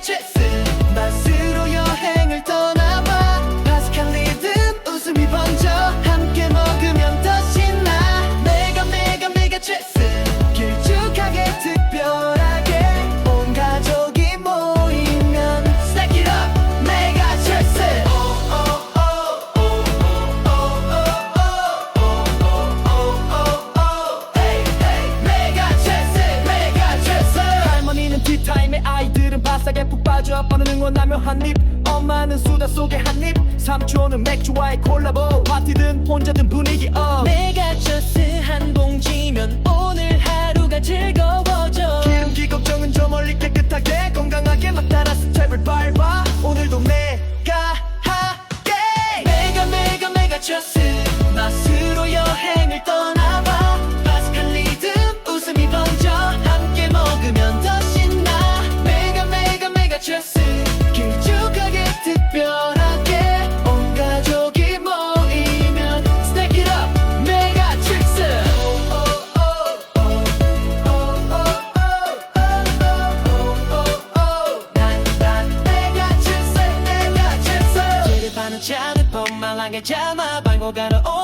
메가 바싹에 푹 빠져 아빠는 응원하며 한입. 엄마는 수다 속에 한입. 삼촌은 맥주와의 콜라보. 파티든 혼자든 분위기 업 메가처스 한 봉지면 오늘 하루가 즐거워져. 기름기 걱정은 저 멀리 깨끗하게 건강하게 막 따라 스텝을 밟아 오늘도 메가 하게. 메가 메가 메가처스 칠세 지르바는 잔을 폼말랑게 잠아 발고 부